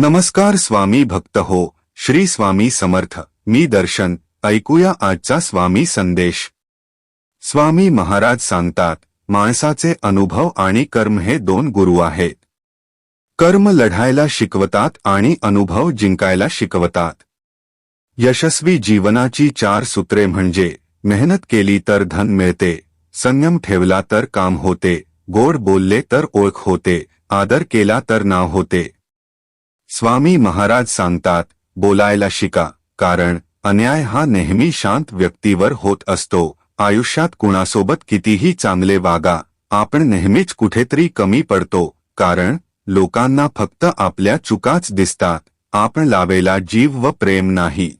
नमस्कार स्वामी भक्त हो श्री स्वामी समर्थ मी दर्शन ऐकूया आजचा स्वामी संदेश. स्वामी महाराज सांगतात माणसाचे अनुभव आणि कर्म हे दोन गुरु आहेत. कर्म लढायला शिकवतात आणि अनुभव जिंकायला शिकवतात. यशस्वी जीवनाची चार सूत्रे म्हणजे मेहनत केली तर धन मिळते संयम ठेवला तर काम होते गोड बोलले तर ओळख होते आदर केला तर नाव होते स्वामी महाराज सांगतात बोलायला शिका कारण अन्याय हा नेहमी शांत व्यक्तीवर होत असतो. आयुष्यात कुणासोबत कितीही चांगले वागा आपण नेहमीच कुठेतरी कमी पडतो कारण लोकांना फक्त आपल्या चुकाच दिसतात आपण लावेला जीव व प्रेम नाही.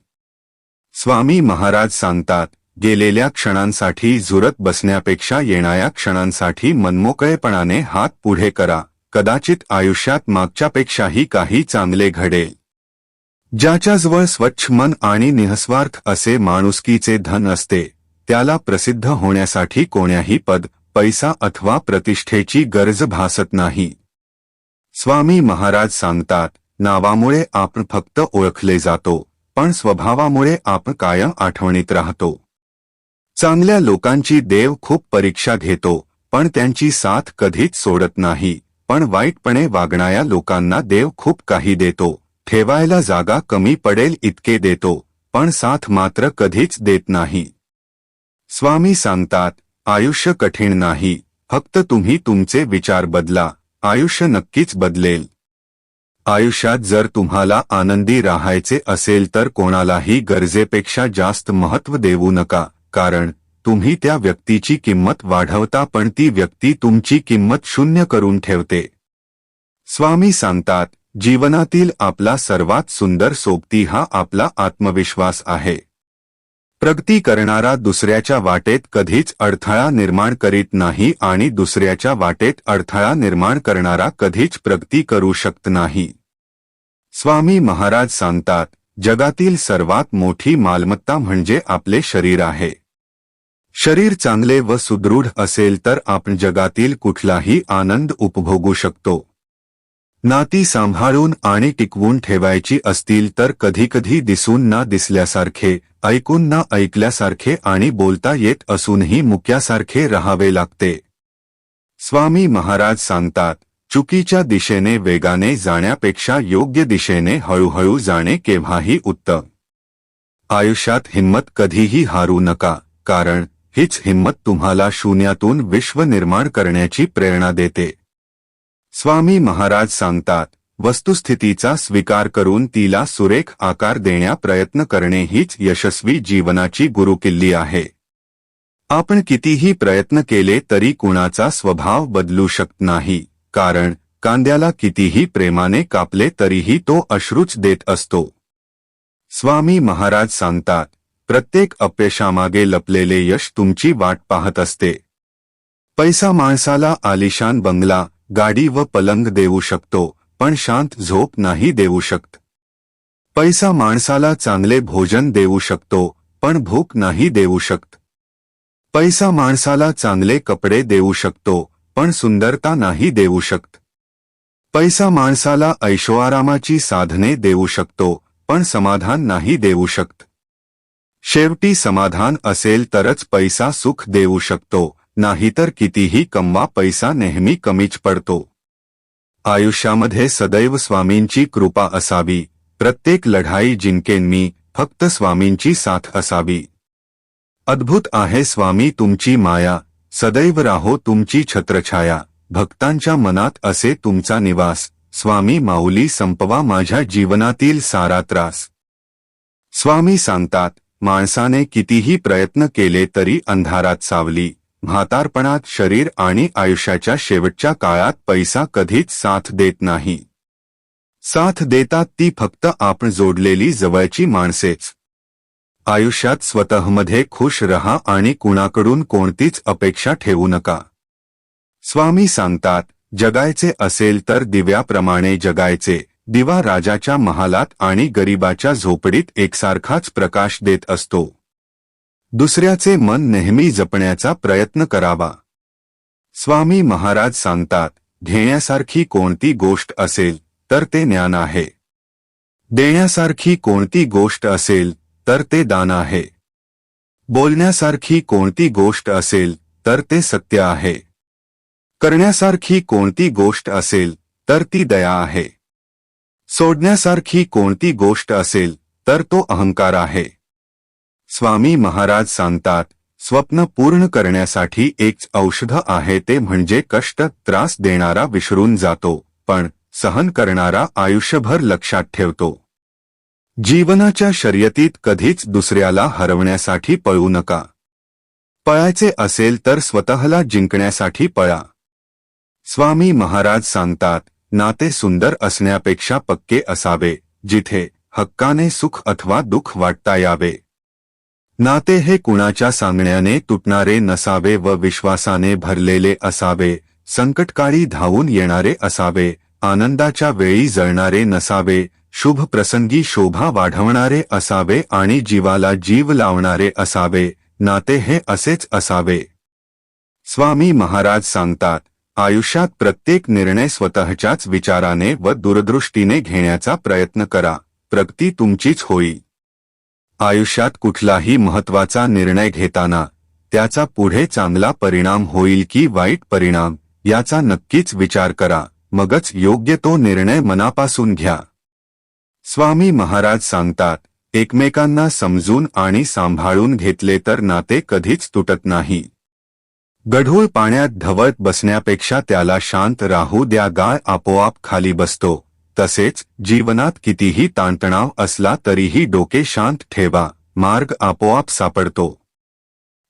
स्वामी महाराज सांगतात गेलेल्या क्षणांसाठी झुरत बसण्यापेक्षा येणाऱ्या क्षणांसाठी मनमोकळेपणाने हात पुढे करा. कदाचित आयुष्यात मागच्यापेक्षाही काही चांगले घडेल. ज्याच्याजवळ स्वच्छ मन आणि निःस्वार्थ असे माणुसकीचे धन असते त्याला प्रसिद्ध होण्यासाठी कोण्याही पद पैसा अथवा प्रतिष्ठेची गरज भासत नाही. स्वामी महाराज सांगतात नावामुळे आपण फक्त ओळखले जातो पण स्वभावामुळे आपण कायम आठवणीत राहतो. चांगल्या लोकांची देव खूप परीक्षा घेतो पण त्यांची साथ कधीच सोडत नाही. पण वाईटपणे वागणाऱ्या लोकांना देव खूप काही देतो. ठेवायला जागा कमी पडेल इतके देतो पण साथ मात्र कधीच देत नाही. स्वामी सांगतात आयुष्य कठीण नाही फक्त तुम्ही तुमचे विचार बदला आयुष्य नक्कीच बदलेल. आयुष्यात जर तुम्हाला आनंदी राहायचे असेल तर कोणालाही गरजेपेक्षा जास्त महत्त्व देऊ नका कारण तुम्ही त्या व्यक्तीची किंमत वाढवता पण ती व्यक्ती तुमची किंमत शून्य करून ठेवते. स्वामी सांगतात जीवनातील आपला सर्वात सुंदर सोबती हा आपला आत्मविश्वास आहे. प्रगती करणारा दुसऱ्याच्या वाटेत कधीच अडथळा निर्माण करीत नाही आणि दुसऱ्याच्या वाटेत अडथळा निर्माण करणारा कधीच प्रगती करू शकत नाही. स्वामी महाराज सांगतात जगातील सर्वात मोठी मालमत्ता म्हणजे आपले शरीर आहे. शरीर चांगले व सुदृढ असेल तर आपण जगातील कुठलाही आनंद उपभोगू शकतो. नाती सांभाळून आणि टिकवून ठेवायची असतील तर कधीकधी दिसून ना दिसल्यासारखे ऐकून ना ऐकल्यासारखे आणि बोलता येत असूनही मुक्यासारखे राहावे लागते. स्वामी महाराज सांगतात चुकीच्या दिशेने वेगाने जाण्यापेक्षा योग्य दिशेने हळूहळू जाणे केव्हाही उत्तम. आयुष्यात हिंमत कधीही हारू नका कारण हीच हिंमत तुम्हाला शून्यातून विश्व निर्माण करण्याची प्रेरणा देते. स्वामी महाराज सांगतात वस्तुस्थितीचा स्वीकार करून तिला सुरेख आकार देण्या प्रयत्न करणे हीच यशस्वी जीवनाची गुरुकिल्ली आहे. आपण कितीही प्रयत्न केले तरी कुणाचा स्वभाव बदलू शकत नाही कारण कांद्याला कितीही प्रेमाने कापले तरीही तो अश्रूच देत असतो. स्वामी महाराज सांगतात प्रत्येक अपयशामागे लपलेले यश तुमची वाट पाहत असते. पैसा माणसाला आलिशान बंगला गाडी व पलंग देऊ शकतो पण शांत झोप नाही देऊ शकत. पैसा माणसाला चांगले भोजन देऊ शकतो पण भूक नाही देऊ शकत. पैसा माणसाला चांगले कपडे देऊ शकतो पण सुंदरता नाही देऊ शकत. पैसा माणसाला ऐशोआरामाची साधने देऊ शकतो पण समाधान नाही देऊ शकत. शेवटी समाधान असेल तरच पैसा सुख देऊ शकतो नाहीतर कितीही कमवा पैसा नेहमी कमीच पडतो. आयुष्यामध्ये सदैव स्वामींची कृपा असावी प्रत्येक लढाई जिंकेन मी फक्त स्वामींची साथ असावी. अद्भुत आहे स्वामी तुमची माया सदैव राहो तुमची छत्रछाया भक्तांच्या मनात असे तुमचा निवास स्वामी माऊली संपवा माझ्या जीवनातील सारा त्रास. स्वामी सांगतात माणसाने कितीही प्रयत्न केले तरी अंधारात सावली. म्हातारपणात शरीर आणि आयुष्याच्या शेवटच्या काळात पैसा कधीच साथ देत नाही. साथ देतात ती फक्त आपण जोडलेली जवळची माणसेच. आयुष्यात स्वतःमध्ये खुश रहा आणि कुणाकडून कोणतीच अपेक्षा ठेवू नका. स्वामी सांगतात जगायचे असेल तर दिव्याप्रमाणे जगायचे. दिवा राजाच्या महालात आणि गरिबाच्या झोपडीत एकसारखाच प्रकाश देत असतो. दुसऱ्याचे मन नेहमी जपण्याचा प्रयत्न करावा. स्वामी महाराज सांगतात घेण्यासारखी कोणती गोष्ट असेल तर ते ज्ञान आहे. देण्यासारखी कोणती गोष्ट असेल तर ते दान आहे. बोलण्यासारखी कोणती गोष्ट असेल तर ते सत्य आहे. करण्यासारखी कोणती गोष्ट असेल तर ती दया आहे. सोडण्यासारखी कोणती गोष्ट असेल तर तो अहंकार आहे. स्वामी महाराज सांगतात स्वप्न पूर्ण करण्यासाठी एक औषध आहे ते म्हणजे कष्ट त्रास देणारा विसरून जातो पण सहन करणारा आयुष्यभर लक्षात ठेवतो. जीवनाच्या शर्यतीत कधीच दुसऱ्याला हरवण्यासाठी पळू नका. पळायचे असेल तर स्वतःला जिंकण्यासाठी पळा. स्वामी महाराज सांगतात नाते सुंदर असण्यापेक्षा पक्के असावे जिथे हक्काने सुख अथवा दुःख वाटता यावे. नाते हे कुणाच्या सांगण्याने तुटणारे नसावे व विश्वासाने भरलेले असावे संकटकाळी धावून येणारे असावे आनंदाच्या वेळी जळणारे नसावे शुभ प्रसंगी शोभा वाढवणारे असावे आणि जीवाला जीव लावणारे असावे नाते हे असेच असावे. स्वामी महाराज सांगतात आयुष्यात प्रत्येक निर्णय स्वतःच्याच विचाराने व दूरदृष्टीने घेण्याचा प्रयत्न करा. प्रगती तुमचीच होई. आयुष्यात कुठलाही महत्त्वाचा निर्णय घेताना त्याचा पुढे चांगला परिणाम होईल की वाईट परिणाम याचा नक्कीच विचार करा. मगच योग्य तो निर्णय मनापासून घ्या. स्वामी महाराज सांगतात एकमेकांना समजून आणि सांभाळून घेतले तर नाते कधीच तुटत नाही. गढूळ पाण्यात धवत बसण्यापेक्षा त्याला शांत राहू द्या गाय आपोआप खाली बसतो. तसेच जीवनात कितीही ताणतणाव असला तरीही डोके शांत ठेवा मार्ग आपोआप सापडतो.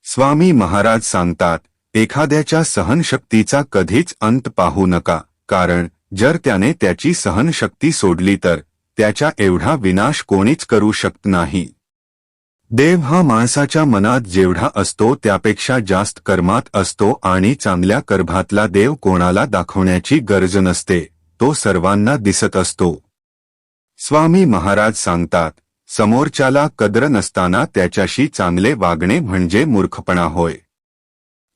स्वामी महाराज सांगतात एखाद्याच्या सहनशक्तीचा कधीच अंत पाहू नका कारण जर त्याने त्याची सहनशक्ती सोडली तर त्याच्या एवढा विनाश कोणीच करू शकत नाही. देव हा माणसाच्या मनात जेवढा असतो त्यापेक्षा जास्त कर्मात असतो आणि चांगल्या कर्भातला देव कोणाला दाखवण्याची गरज नसते तो सर्वांना दिसत असतो. स्वामी महाराज सांगतात समोरच्याला कद्र नसताना त्याच्याशी चांगले वागणे म्हणजे मूर्खपणा होय.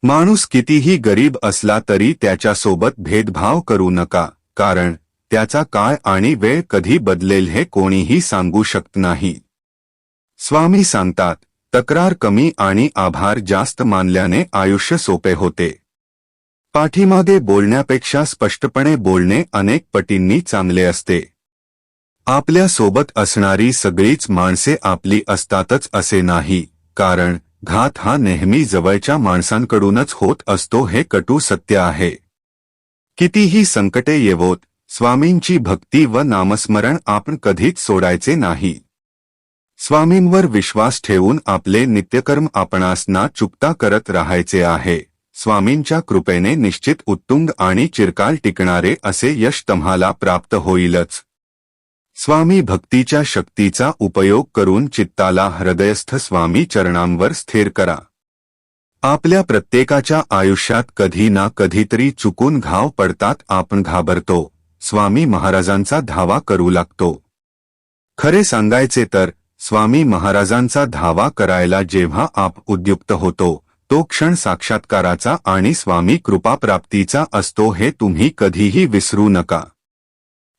माणूस कितीही गरीब असला तरी त्याच्यासोबत भेदभाव करू नका कारण त्याचा काळ आणि वेळ कधी बदलेल हे कोणीही सांगू शकत नाही. स्वामी सांगतात तक्रार कमी आणि आभार जास्त मानल्याने आयुष्य सोपे होते. पाठीमागे बोलण्यापेक्षा स्पष्टपणे बोलणे अनेक पटींनी चांगले असते. आपल्यासोबत असणारी सगळीच माणसे आपली असतातच असे नाही कारण घात हा नेहमी जवळच्या माणसांकडूनच होत असतो हे कटू सत्य आहे. कितीही संकटे येवोत स्वामींची भक्ती व नामस्मरण आपण कधीच सोडायचे नाही. स्वामींवर विश्वास ठेवून आपले नित्यकर्म आपणास ना चुकता करत राहायचे आहे. स्वामींच्या कृपेने निश्चित उत्तुंग आणि चिरकाल टिकणारे असे यश तुम्हाला प्राप्त होईलच. स्वामी भक्तीच्या शक्तीचा उपयोग करून चित्ताला हृदयस्थ स्वामी चरणांवर स्थिर करा. आपल्या प्रत्येकाच्या आयुष्यात कधी ना कधीतरी चुकून घाव पडतात आपण घाबरतो. स्वामी महाराजांचा धावा करू लागतो. खरे सांगायचे तर स्वामी महाराजांचा धावा करायला जेव्हा आप उद्युक्त होतो तो क्षण साक्षात्काराचा आणि स्वामी कृपाप्राप्तीचा असतो हे तुम्ही कधीही विसरू नका.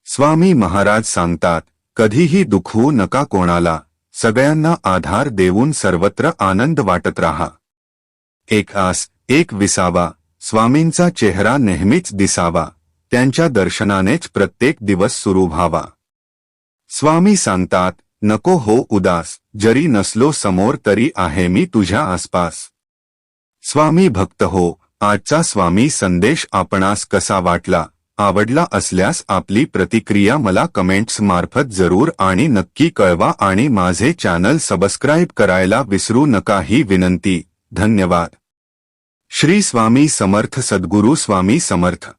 स्वामी महाराज सांगतात कधीही दुखवू नका कोणाला सगळ्यांना आधार देऊन सर्वत्र आनंद वाटत राहा. एक आस एक विसावा स्वामींचा चेहरा नेहमीच दिसावा त्यांच्या दर्शनानेच प्रत्येक दिवस सुरू व्हावा. स्वामी सांगतात नको हो उदास जरी नसलो समोर तरी आहे मी तुझ्या आसपास. स्वामी भक्त हो आजचा स्वामी संदेश आपणास कसा वाटला आवडला असल्यास आपली प्रतिक्रिया मला कमेंट्स मार्फत जरूर आणि नक्की कळवा आणि माझे चॅनल सबस्क्राईब करायला विसरू नका ही विनंती धन्यवाद. श्री स्वामी समर्थ सद्गुरू स्वामी समर्थ.